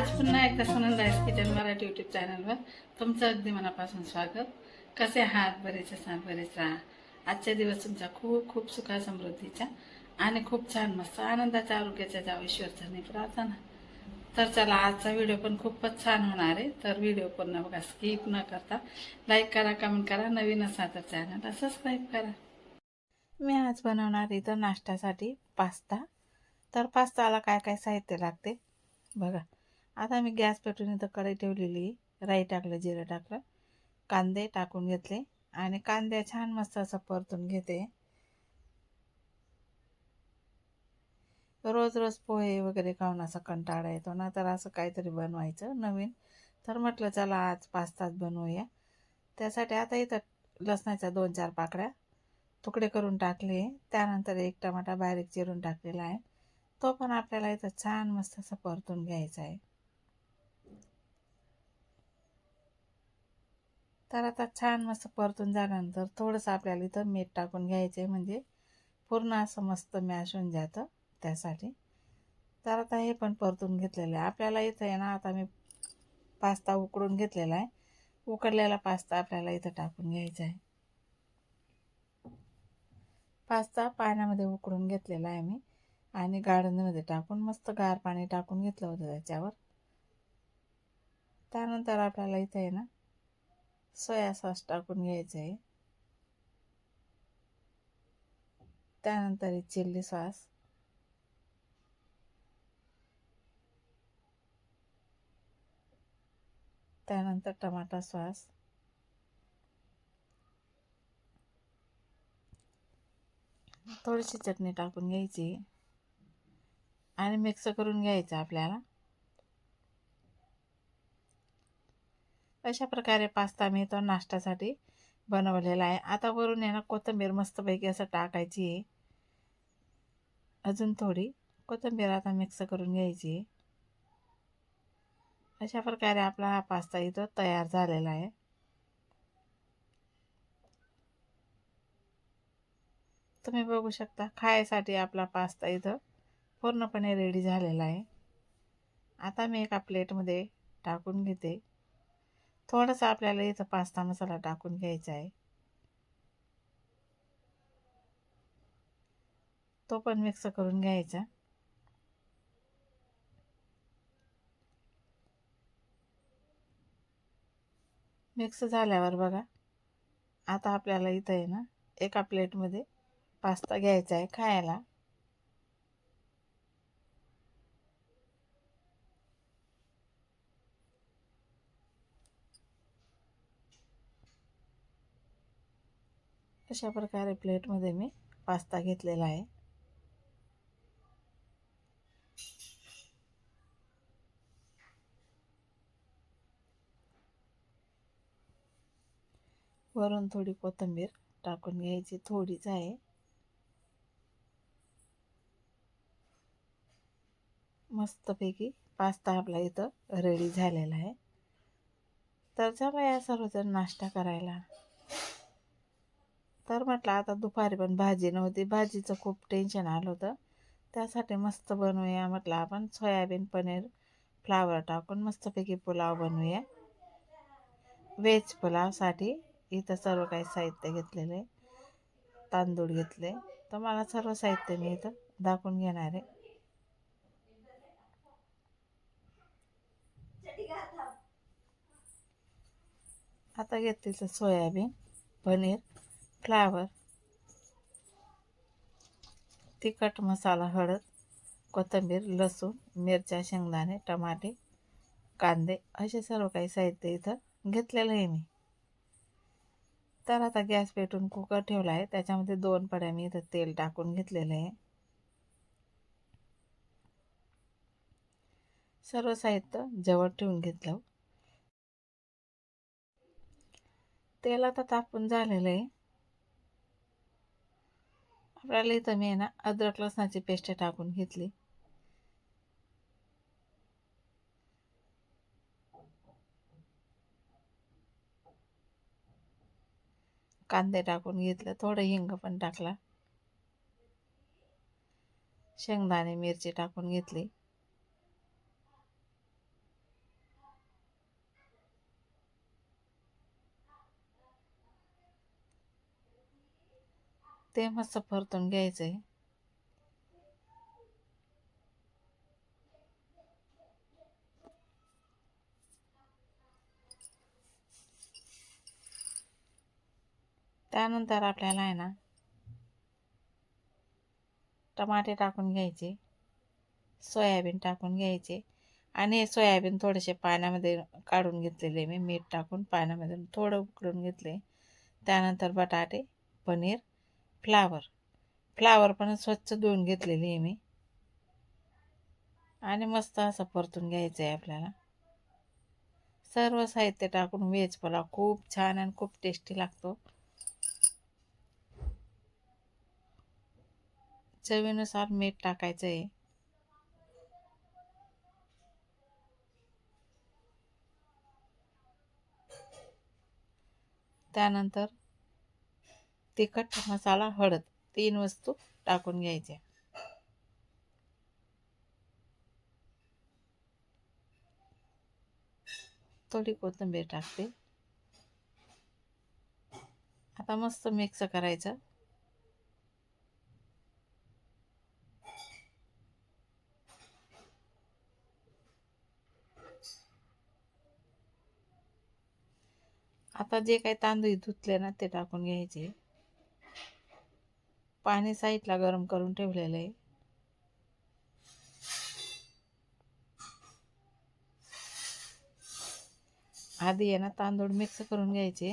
आज पुन्हा एकदा सुनंदाईस किचन मराठी यूट्यूब चॅनलवर तुमचं अगदी मनापासून स्वागत. कसे आहात? बरेच असाल बरेच राहा. आजचा दिवस तुमचा खूप खूप सुखा समृद्धीचा आणि खूप छान मस्त आनंदाचा आरोग्याच्या जाव ईश्वरचरणी प्रार्थना. तर चला आजचा व्हिडिओ पण खूपच छान होणार आहे. तर व्हिडिओ पूर्ण बघा स्किप न करता लाईक करा कमेंट करा. नवीन असा तर चॅनलला सबस्क्राईब करा. मी आज बनवणार इथं नाश्त्यासाठी पास्ता. तर पास्ताला काय काय साहित्य लागते? बघा. आता मी गॅस पेटून इथं कढई ठेवलेली राई टाकलं जिरं टाकलं. कांदे टाकून घेतले. आणि कांदे छान मस्त असं परतून घेते. रोज रोज पोहे वगैरे खाऊन असं कंटाळा येतो ना तर असं काहीतरी बनवायचं नवीन. तर म्हटलं चला आज पाच तास बनवूया. त्यासाठी आता इथं लसणाच्या दोन चार पाकळ्या तुकडे करून टाकले. त्यानंतर एक टमाटा बारीक चिरून टाकलेला आहे. तो पण आपल्याला इथं छान मस्त असं परतून घ्यायचा आहे. तर आता छान मस्त परतून झाल्यानंतर थोडंसं आपल्याला इथं मीठ टाकून घ्यायचं आहे म्हणजे पूर्ण असं मस्त मॅश होऊन जातं त्यासाठी. तर आता हे पण परतून घेतलेलं आहे. आपल्याला इथं आहे ना आता मी पास्ता उकडून घेतलेला आहे. उकडलेला पास्ता आपल्याला इथं टाकून घ्यायचा आहे. पास्ता पाण्यामध्ये उकडून घेतलेला आहे मी आणि गार्डनमध्ये टाकून मस्त गार पाणी टाकून घेतलं होतं त्याच्यावर. त्यानंतर आपल्याला इथं आहे ना सोया सॉस टाकून घ्यायचं आहे त्यानंतर चिल्ली सॉस. त्यानंतर टमाटा सॉस. थोडीशी चटणी टाकून घ्यायची. आणि मिक्स करून घ्यायचं आपल्याला. अशा प्रकारे पास्ता मी तो नाश्त्यासाठी बनवलेला आहे. आता वरून आहे ना कोथिंबीर मस्तपैकी असं टाकायची आहे. अजून थोडी कोथिंबीर आता मिक्स करून घ्यायची आहे. अशा प्रकारे आपला हा पास्ता इथं तयार झालेला आहे. तुम्ही बघू शकता खायसाठी आपला पास्ता इथं पूर्णपणे रेडी झालेला आहे. आता मी एका प्लेटमध्ये टाकून घेते. थोडंसं आपल्याला इथं पास्ता मसाला टाकून घ्यायचा आहे. तो पण मिक्स करून घ्यायचा. मिक्स झाल्यावर बघा आता आपल्याला इथं आहे ना एका प्लेटमध्ये पास्ता घ्यायचा आहे खायला. अशा प्रकारे प्लेटमध्ये मी पास्ता घेतलेला आहे. वरून थोडी कोथिंबीर टाकून घ्यायची थोडीच आहे. मस्तपैकी पास्ता आपला इथं रेडी झालेला आहे. तर चला या सर्वजण नाश्ता करायला. तर म्हटलं आता दुपारी पण भाजी नव्हती. भाजीचं खूप टेन्शन आलं होतं. त्यासाठी मस्त बनवूया म्हटलं आपण. सोयाबीन पनीर फ्लावर टाकून मस्तपैकी पुलाव बनवूया. व्हेज पुलावसाठी इथं सर्व काही साहित्य घेतलेले तांदूळ घेतले. तर मला सर्व साहित्य मी इथं दाखवून घेणार आहे. आता घेतलेलं सोयाबीन पनीर फ्लावर तिखट मसाला हळद कोथिंबीर लसूण मिरच्या शेंगदाणे टमाटे कांदे असे सर्व काही साहित्य इथं घेतलेलं आहे मी. तर आता गॅस पेटून कुकर ठेवला आहे. त्याच्यामध्ये दोन पड्या मी इथं तेल टाकून घेतलेलं आहे. सर्व साहित्य जवळ ठेवून घेतलं. तेल आता तापून झालेलं आहे. आपल्याला इथं मी आहे ना अद्रक लसणाची पेस्ट टाकून घेतली. कांदे टाकून घेतलं थोडं हिंग पण टाकला. शेंगदाणे मिरची टाकून घेतली. ते मस्त परतून घ्यायचं आहे त्यानंतर आपल्याला आहे ना टमाटे टाकून घ्यायचे सोयाबीन टाकून घ्यायचे आणि हे सोयाबीन थोडेसे पाण्यामध्ये काढून घेतलेले मी मीठ टाकून पाण्यामध्ये थोडं उकळून घेतले. त्यानंतर बटाटे पनीर फ्लावर. फ्लावर पण स्वच्छ धुवून घेतलेली आहे मी. आणि मस्त असं परतून घ्यायचं आहे आपल्याला. सर्व साहित्य टाकून व्हेज पला खूप छान आणि खूप टेस्टी लागतो. चवीनुसार मीठ टाकायचं आहे त्यानंतर तिखट मसाला हळद तीन वस्तू टाकून घ्यायच्या. थोडी कोथिंबीर टाकते. आता मस्त मिक्स करायचं. आता जे काही तांदूळ धुतले ना ते टाकून घ्यायचे. पाणी साईडला गरम करून ठेवलेलं आहे. आधी आहे ना तांदूळ मिक्स करून घ्यायचे.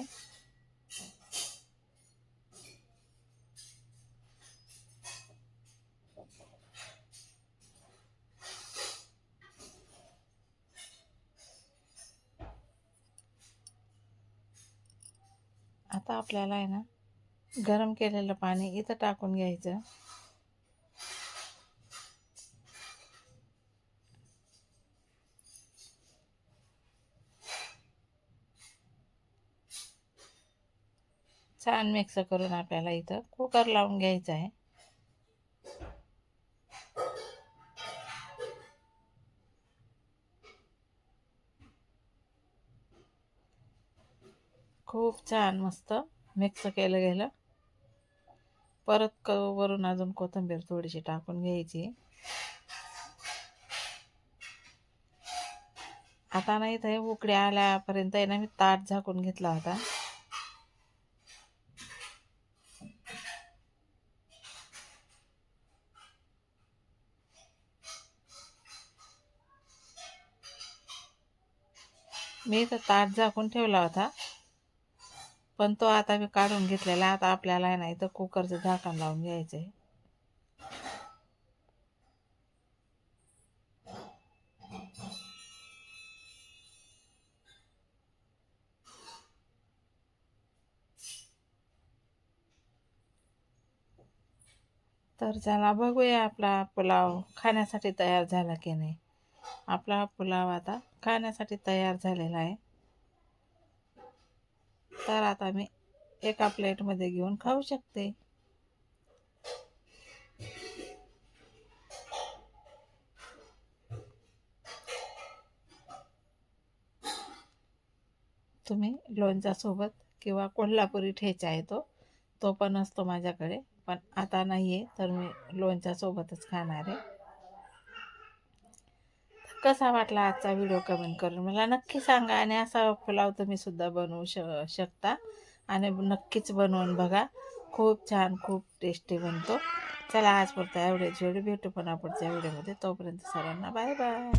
आता आपल्याला आहे ना गरम केलेलं पाणी इथं टाकून घ्यायचं. छान मिक्स करून आपल्याला इथं कुकर लावून घ्यायचं आहे. खूप छान मस्त मिक्स केलं गेलं. परत क वरून अजून कोथिंबीर थोडीशी टाकून घ्यायची. आता नाही तर उकड्या आल्यापर्यंत आहे ना मी ताट झाकून घेतला होता. मी इथं ताट झाकून ठेवला होता. पण तो आता मी काढून घेतलेला आता आपल्याला नाही तर कुकरचं झाकण लावून घ्यायचं आहे तर चला बघूया आपला पुलाव खाण्यासाठी तयार झाला की नाही. आपला पुलाव आता खाण्यासाठी तयार झालेला आहे. तर आता मी एका प्लेटमध्ये घेऊन खाऊ शकते. तुम्ही लोणच्यासोबत किंवा कोल्हापुरी ठेचा आहे तो तो पण असतो माझ्याकडे पण आता नाही आहे तर मी लोणच्यासोबतच खाणार आहे. कसा वाटला आजचा व्हिडिओ कमेंट करून मला नक्की सांगा आणि असा पुलाव तुम्ही सुद्धा बनवू श शकता. आणि नक्कीच बनवून बघा. खूप छान खूप टेस्टी बनतो. चला आज पुरता एवढे जेवढे भेटू पण पुढच्या व्हिडिओमध्ये तोपर्यंत सर्वांना बाय बाय